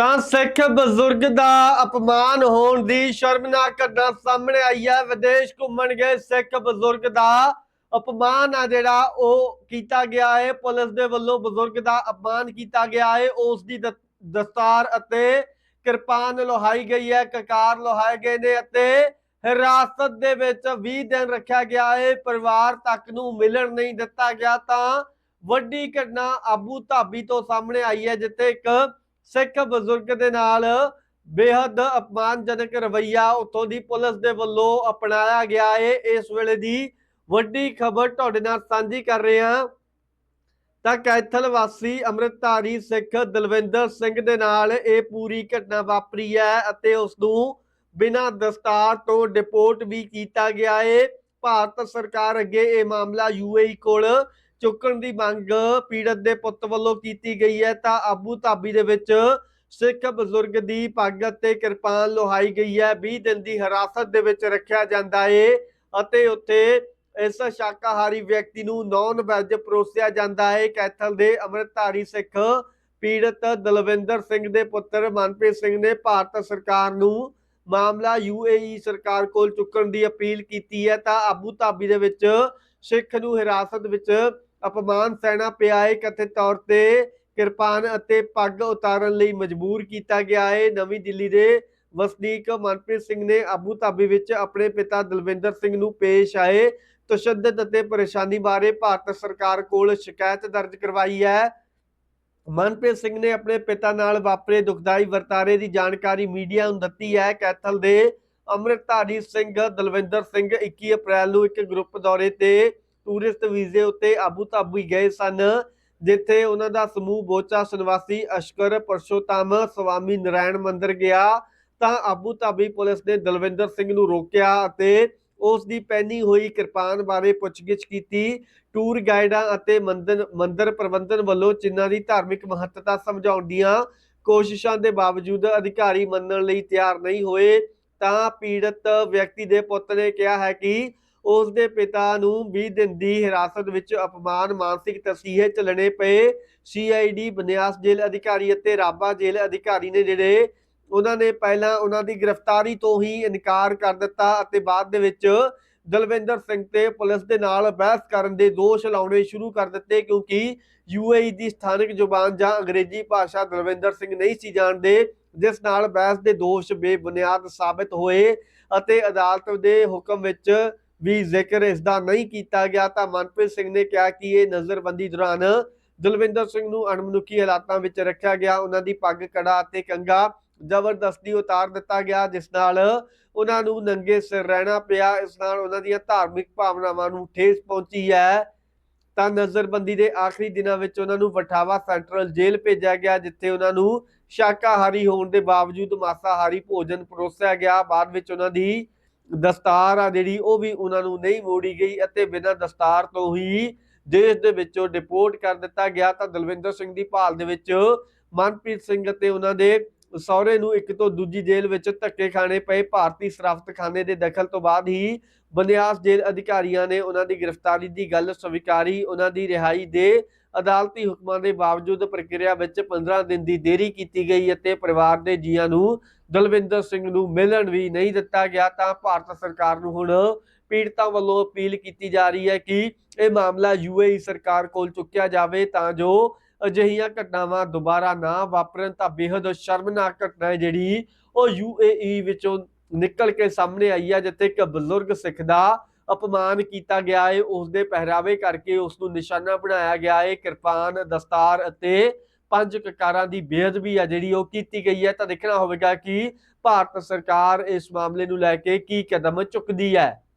ਤਾਂ ਸਿੱਖ ਬਜ਼ੁਰਗ ਦਾ ਅਪਮਾਨ ਹੋਣ ਦੀ ਸ਼ਰਮਨਾਕ ਘਟਨਾ ਸਾਹਮਣੇ ਆਈ ਹੈ। ਵਿਦੇਸ਼ ਘੁੰਮਣ ਗਏ ਸਿੱਖ ਬਜ਼ੁਰਗ ਦਾ ਅਪਮਾਨ ਆ ਜਿਹੜਾ ਉਹ ਕੀਤਾ ਗਿਆ ਹੈ। ਪੁਲਿਸ ਦੇ ਵੱਲੋਂ ਬਜ਼ੁਰਗ ਦਾ ਅਪਮਾਨ ਕੀਤਾ ਗਿਆ ਹੈ। ਉਸ ਦੀ ਦਸਤਾਰ ਅਤੇ ਕਿਰਪਾਨ ਲੋਹਾਈ ਗਈ ਹੈ। ਕਕਾਰ ਲੋਹਾਏ ਗਏ ਨੇ ਅਤੇ ਹਿਰਾਸਤ ਦੇ ਵਿੱਚ 20 ਦਿਨ ਰੱਖਿਆ ਗਿਆ ਹੈ। ਪਰਿਵਾਰ ਤੱਕ ਨੂੰ ਮਿਲਣ ਨਹੀਂ ਦਿੱਤਾ ਗਿਆ ਤਾਂ ਵੱਡੀ ਘਟਨਾ ਆਬੂ ਧਾਬੀ ਤੋਂ ਸਾਹਮਣੇ ਆਈ ਹੈ, ਜਿੱਥੇ ਇੱਕ ਸਿੱਖ ਬਜ਼ੁਰਗ ਦੇ ਨਾਲ ਬੇਹੱਦ ਅਪਮਾਨਜਨਕ ਰਵੱਈਆ ਉੱਥੋਂ ਦੀ ਪੁਲਿਸ ਦੇ ਵੱਲੋਂ ਅਪਣਾਇਆ ਗਿਆ ਹੈ ਇਸ ਵੇਲੇ ਦੀ ਵੱਡੀ ਖਬਰ ਤੁਹਾਡੇ ਨਾਲ ਸਾਂਝੀ ਕਰ ਰਹੇ ਹਾਂ। ਤਾਂ ਕੈਥਲ ਵਾਸੀ ਅੰਮ੍ਰਿਤਧਾਰੀ ਸਿੱਖ ਦਲਵਿੰਦਰ ਸਿੰਘ ਦੇ ਨਾਲ ਇਹ ਪੂਰੀ ਘਟਨਾ ਵਾਪਰੀ ਹੈ ਅਤੇ ਉਸ ਨੂੰ ਬਿਨਾਂ ਦਸਤਾਰ ਤੋਂ ਡਿਪੋਰਟ ਵੀ ਕੀਤਾ ਗਿਆ ਹੈ ਭਾਰਤ ਸਰਕਾਰ ਅੱਗੇ ਇਹ ਮਾਮਲਾ ਯੂਏਈ ਕੋਲ ਚੁੱਕਣ ਦੀ ਮੰਗ ਪੀੜਤ ਦੇ ਪੁੱਤ ਵੱਲੋਂ ਕੀਤੀ ਗਈ ਹੈ, ਤਾਂ ਆਬੂ ਧਾਬੀ ਦੇ ਵਿੱਚ ਸਿੱਖ ਬਜ਼ੁਰਗ ਦੀ ਪੱਗ ਤੇ ਕਿਰਪਾਨ ਲੋਹਾਈ ਗਈ ਹੈ। 20 ਦਿਨ ਦੀ ਹਿਰਾਸਤ ਦੇ ਵਿੱਚ ਰੱਖਿਆ ਜਾਂਦਾ ਹੈ ਅਤੇ ਉੱਥੇ ਇਸ ਸ਼ਾਕਾਹਾਰੀ ਵਿਅਕਤੀ ਨੂੰ ਨੌਨ ਵੈਜ ਪਰੋਸਿਆ ਜਾਂਦਾ ਹੈ ਕੈਥਲ ਦੇ ਅੰਮ੍ਰਿਤਧਾਰੀ ਸਿੱਖ ਪੀੜਤ ਦਲਵਿੰਦਰ ਸਿੰਘ ਦੇ ਪੁੱਤਰ ਮਨਪ੍ਰੀਤ ਸਿੰਘ ਨੇ ਭਾਰਤ ਸਰਕਾਰ ਨੂੰ ਮਾਮਲਾ ਯੂਏਈ ਸਰਕਾਰ ਕੋਲ ਚੁੱਕਣ ਦੀ ਅਪੀਲ ਕੀਤੀ ਹੈ, ਤਾਂ ਆਬੂ ਧਾਬੀ ਦੇ ਵਿੱਚ ਸਿੱਖ ਨੂੰ ਹਿਰਾਸਤ ਵਿੱਚ ਅਪਮਾਨ ਸਹਿਣਾ ਪਿਆ ਹੈ ਕਥਿਤ ਤੌਰ ਤੇ ਕਿਰਪਾਨ ਅਤੇ ਪੱਗ ਉਤਾਰਨ ਲਈ ਮਜਬੂਰ ਕੀਤਾ ਗਿਆ ਹੈ ਨਵੀਂ ਦਿੱਲੀ ਦੇ ਵਸਨੀਕ ਮਨਪ੍ਰੀਤ ਸਿੰਘ ਨੇ ਆਬੂ ਧਾਬੀ ਵਿੱਚ ਆਪਣੇ ਪਿਤਾ ਦਲਵਿੰਦਰ ਸਿੰਘ ਨੂੰ ਪੇਸ਼ ਆਏ। ਤਸ਼ੱਦਦ ਅਤੇ ਪਰੇਸ਼ਾਨੀ ਬਾਰੇ ਭਾਰਤ ਸਰਕਾਰ ਕੋਲ ਸ਼ਿਕਾਇਤ ਦਰਜ ਕਰਵਾਈ ਹੈ। ਮਨਪ੍ਰੀਤ ਸਿੰਘ ਨੇ ਆਪਣੇ ਪਿਤਾ ਨਾਲ ਵਾਪਰੇ ਦੁਖਦਾਈ ਵਰਤਾਰੇ ਦੀ ਜਾਣਕਾਰੀ ਮੀਡੀਆ ਨੂੰ ਦਿੱਤੀ ਹੈ। ਕੈਥਲ ਦੇ ਅੰਮ੍ਰਿਤਧਾਰੀ ਸਿੰਘ ਦਲਵਿੰਦਰ ਸਿੰਘ 21 ਅਪ੍ਰੈਲ ਨੂੰ ਇੱਕ ਗਰੁੱਪ ਦੌਰੇ ਤੇ ਟੂਰਿਸਟ ਵੀਜ਼ੇ ਉੱਤੇ ਆਬੂ ਧਾਬੀ ਗਏ ਸਨ, ਜਿੱਥੇ ਉਹਨਾਂ ਦਾ ਸਮੂਹ ਬੋਚਾ ਨਿਵਾਸੀ ਅਸ਼ਕਰ ਪਰਸ਼ੋਤਮ ਸਵਾਮੀ ਨਰਾਇਣ ਮੰਦਿਰ ਗਿਆ। ਤਾਂ ਆਬੂ ਧਾਬੀ ਪੁਲਿਸ ਨੇ ਦਲਵਿੰਦਰ ਸਿੰਘ ਨੂੰ ਰੋਕਿਆ ਅਤੇ ਉਸ ਦੀ ਪਹਿਨੀ ਹੋਈ ਕਿਰਪਾਨ ਬਾਰੇ ਪੁੱਛਗਿੱਛ ਕੀਤੀ। ਟੂਰ ਗਾਈਡਾਂ ਅਤੇ ਮੰਦਿਰ, ਮੰਦਰ ਪ੍ਰਬੰਧਨ ਵੱਲੋਂ ਚਿੰਨ੍ਹਾਂ ਦੀ ਧਾਰਮਿਕ ਮਹੱਤਤਾ ਸਮਝਾਉਣ ਦੀਆਂ ਕੋਸ਼ਿਸ਼ਾਂ ਦੇ ਬਾਵਜੂਦ ਅਧਿਕਾਰੀ ਮੰਨਣ ਲਈ ਤਿਆਰ ਨਹੀਂ ਹੋਏ, ਤਾਂ ਪੀੜਤ ਵਿਅਕਤੀ ਦੇ ਪੁੱਤ ਨੇ ਕਿਹਾ ਹੈ ਕਿ ਉਸ ਦੇ ਪਿਤਾ ਨੂੰ 20 ਦਿਨ ਦੀ ਹਿਰਾਸਤ ਵਿੱਚ ਅਪਮਾਨ, ਮਾਨਸਿਕ ਤਸੀਹੇ ਚੱਲਣੇ ਪਏ। ਸੀਆਈਡੀ ਬਨਿਆਸ ਜੇਲ੍ਹ ਅਧਿਕਾਰੀ ਅਤੇ ਰਾਬਾ ਜੇਲ੍ਹ ਅਧਿਕਾਰੀ ਨੇ ਜਿਹੜੇ ਉਹਨਾਂ ਨੇ ਪਹਿਲਾਂ ਉਹਨਾਂ ਦੀ ਗ੍ਰਿਫਤਾਰੀ ਤੋਂ ਹੀ ਇਨਕਾਰ ਕਰ ਦਿੱਤਾ ਅਤੇ ਬਾਅਦ ਦੇ ਵਿੱਚ ਦਲਵਿੰਦਰ ਸਿੰਘ ਤੇ ਪੁਲਿਸ ਦੇ ਨਾਲ ਬਹਿਸ ਕਰਨ ਦੇ ਦੋਸ਼ ਲਾਉਣੇ ਸ਼ੁਰੂ ਕਰ ਦਿੱਤੇ ਕਿਉਂਕਿ ਯੂਏਈ ਦੀ ਸਥਾਨਕ ਜ਼ੁਬਾਨ ਜਾਂ ਅੰਗਰੇਜ਼ੀ ਭਾਸ਼ਾ ਦਲਵਿੰਦਰ ਸਿੰਘ ਨਹੀਂ ਸੀ ਜਾਣਦੇ, ਜਿਸ ਨਾਲ ਬਹਿਸ ਦੇ ਦੋਸ਼ ਬੇਬੁਨਿਆਦ ਸਾਬਤ ਹੋਏ ਅਤੇ ਅਦਾਲਤ ਦੇ ਹੁਕਮ ਵਿੱਚ ਵੀ ਜ਼ਿਕਰ ਇਸ ਦਾ ਨਹੀਂ ਕੀਤਾ ਗਿਆ ਤਾਂ ਮਨਪ੍ਰੀਤ ਸਿੰਘ ਨੇ ਕਿਹਾ ਕਿ ਇਹ ਨਜ਼ਰਬੰਦੀ ਦੌਰਾਨ ਦਲਵਿੰਦਰ ਸਿੰਘ ਨੂੰ ਅਣਮਨੁੱਖੀ ਹਾਲਾਤਾਂ ਵਿੱਚ ਰੱਖਿਆ ਗਿਆ, ਉਹਨਾਂ ਦੀ ਪੱਗ, ਕੜਾ ਅਤੇ ਕੰਗਾ ਜ਼ਬਰਦਸਤੀ ਉਤਾਰ ਦਿੱਤਾ ਗਿਆ, ਜਿਸ ਨਾਲ ਉਹਨਾਂ ਨੂੰ ਨੰਗੇ ਸਿਰ ਰਹਿਣਾ ਪਿਆ, ਇਸ ਨਾਲ ਉਹਨਾਂ ਦੀਆਂ ਧਾਰਮਿਕ ਭਾਵਨਾਵਾਂ ਨੂੰ ਠੇਸ ਪਹੁੰਚੀ ਹੈ। ਤਾਂ ਨਜ਼ਰਬੰਦੀ ਦੇ ਆਖਰੀ ਦਿਨਾਂ ਵਿੱਚ ਉਹਨਾਂ ਨੂੰ ਵਠਾਵਾ ਸੈਂਟਰਲ ਜੇਲ੍ਹ ਭੇਜਿਆ ਗਿਆ, ਜਿੱਥੇ ਉਹਨਾਂ ਨੂੰ ਸ਼ਾਕਾਹਾਰੀ ਹੋਣ ਦੇ ਬਾਵਜੂਦ ਮਾਸਾਹਾਰੀ ਭੋਜਨ ਪਰੋਸਿਆ ਗਿਆ, ਬਾਅਦ ਵਿੱਚ ਉਹਨਾਂ ਦੀ ਦਸਤਾਰ ਆ ਜਿਹੜੀ, ਉਹ ਵੀ ਉਹਨਾਂ ਨੂੰ ਨਹੀਂ ਮੋੜੀ ਗਈ ਅਤੇ ਬਿਨਾਂ ਦਸਤਾਰ ਤੋਂ ਹੀ ਦੇਸ਼ ਦੇ ਵਿੱਚੋਂ ਡਿਪੋਰਟ ਕਰ ਦਿੱਤਾ ਗਿਆ। ਤਾਂ ਦਲਵਿੰਦਰ ਸਿੰਘ ਦੀ ਭਾਲ ਦੇ ਵਿੱਚ ਮਨਪ੍ਰੀਤ ਸਿੰਘ ਅਤੇ ਉਹਨਾਂ ਦੇ ਸਹੁਰੇ ਨੂੰ ਇੱਕ ਤੋਂ ਦੂਜੀ ਜੇਲ੍ਹ ਵਿੱਚ ਧੱਕੇ ਖਾਣੇ ਪਏ। ਭਾਰਤੀ ਸਰਾਫਤਖਾਨੇ ਦੇ ਦਖਲ ਤੋਂ ਬਾਅਦ ਹੀ ਬਨਿਆਸ ਜੇਲ੍ਹ ਅਧਿਕਾਰੀਆਂ ਨੇ ਉਹਨਾਂ ਦੀ ਗ੍ਰਿਫਤਾਰੀ ਦੀ ਗੱਲ ਸਵੀਕਾਰੀ। ਉਹਨਾਂ ਦੀ ਰਿਹਾਈ ਦੇ ਅਦਾਲਤੀ ਹੁਕਮਾਂ ਦੇ ਬਾਵਜੂਦ ਪ੍ਰਕਿਰਿਆ ਵਿੱਚ 15 ਦਿਨ ਦੀ ਦੇਰੀ ਕੀਤੀ ਗਈ ਅਤੇ ਪਰਿਵਾਰ ਦੇ ਜੀਆਂ ਨੂੰ ਦਲਵਿੰਦਰ ਸਿੰਘ ਨੂੰ ਮਿਲਣ ਵੀ ਨਹੀਂ ਦਿੱਤਾ ਗਿਆ, ਤਾਂ ਭਾਰਤ ਸਰਕਾਰ ਨੂੰ ਹੁਣ ਪੀੜਤਾਂ ਵੱਲੋਂ ਅਪੀਲ ਕੀਤੀ ਜਾ ਰਹੀ ਹੈ ਕਿ ਇਹ ਮਾਮਲਾ ਯੂਏਈ ਸਰਕਾਰ ਕੋਲ ਚੁੱਕਿਆ ਜਾਵੇ ਤਾਂ ਜੋ ਅਜਿਹੀਆਂ ਘਟਨਾਵਾਂ ਦੁਬਾਰਾ ਨਾ ਵਾਪਰਨ ਤਾਂ ਬੇहद ਸ਼ਰਮਨਾਕ ਘਟਨਾ ਹੈ ਜਿਹੜੀ ਉਹ ਯੂਏਈ ਵਿੱਚੋਂ ਨਿਕਲ ਕੇ ਸਾਹਮਣੇ ਆਈ ਹੈ, ਜਿੱਥੇ ਇੱਕ ਬਜ਼ੁਰਗ ਸਿੱਖ ਦਾ ਅਪਮਾਨ ਕੀਤਾ ਗਿਆ ਹੈ ਉਸ ਦੇ ਪਹਿਰਾਵੇ ਕਰਕੇ ਉਸ ਨੂੰ ਨਿਸ਼ਾਨਾ ਬਣਾਇਆ ਗਿਆ ਹੈ ਕਿਰਪਾਨ, ਦਸਤਾਰ ਅਤੇ ਪੰਜ ਕਕਾਰਾਂ ਦੀ ਬੇਅਦਬੀ ਆ ਜਿਹੜੀ ਉਹ ਕੀਤੀ ਗਈ ਹੈ। ਤਾਂ ਦੇਖਣਾ ਹੋਵੇਗਾ ਕਿ ਭਾਰਤ ਸਰਕਾਰ ਇਸ ਮਾਮਲੇ ਨੂੰ ਲੈ ਕੇ ਕੀ ਕਦਮ ਚੁੱਕਦੀ ਹੈ।